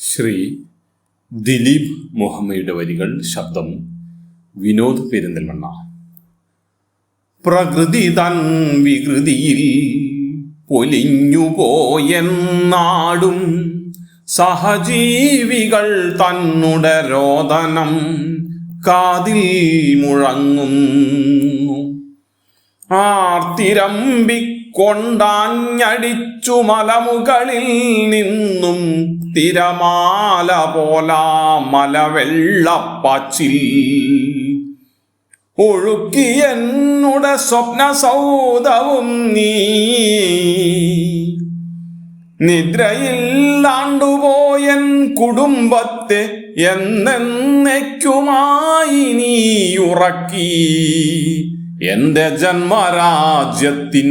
ശ്രീ ദിലീപ് മുഹമ്മയുടെ വരികൾ ശബ്ദം വിനോദ് പെരിന്തൽമണ്ണ. പ്രകൃതി തൻ വികൃതിയിൽ പൊലിഞ്ഞുപോയെന്നാടും സഹജീവികൾ തന്നുടെ രോദനം കാതിൽ മുഴങ്ങുന്നു. ആർത്തിരമ്പിക്കൊണ്ടാഞ്ഞടിച്ചു മലമുകളിൽ നിന്നും തിരമാല പോലാ മലവെള്ളപ്പാച്ചിൽ. ഒഴുക്കിയെന്നുടെ സ്വപ്ന സൗദവും നീ. നിദ്രയില്ലാണ്ടുപോയൻ കുടുംബത്തെ എന്നേക്കുമായി നീ ഉറക്കി. എന്റെ ജന്മരാജ്യത്തിൻ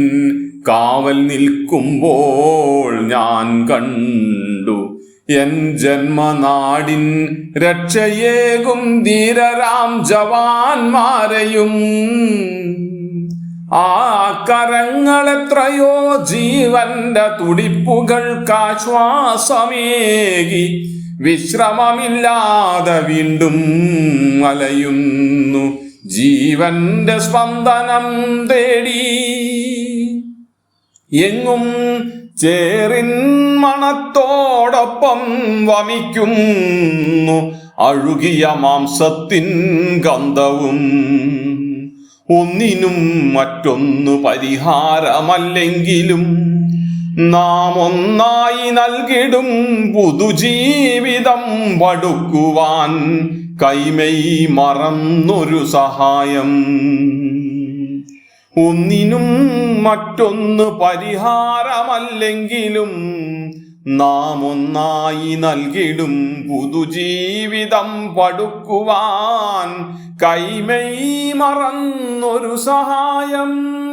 കാവൽ നിൽക്കുമ്പോൾ ഞാൻ കണ്ടു എൻ ജന്മനാടിൻ രക്ഷയേകും ധീരരാം ജവാന്മാരെയും. ആ കരങ്ങളെത്രയോ ജീവന്റെ തുടിപ്പുകൾക്കാശ്വാസമേകി വിശ്രമമില്ലാതെ വീണ്ടും അലയുന്നു ജീവന്റെ സ്പന്ദനം തേടി. എങ്ങും ചേറിൻ മണത്തോടൊപ്പം വമിക്കുന്നു. അഴുകിയ മാംസത്തിൻ ഗന്ധവും ഒന്നിനും മറ്റൊന്നു പരിഹാരമല്ലെങ്കിലും നാം ഒന്നായി നൽകിടും പുതുജീവിതം വടുക്കുവാൻ കൈമൈ മറന്നൊരു സഹായം. ഒന്നിനും മറ്റൊന്ന് പരിഹാരമല്ലെങ്കിലും നാം ഒന്നായി നൽകിടും പുതുജീവിതം പടുക്കുവാൻ. കൈമൈ മറന്നൊരു സഹായം.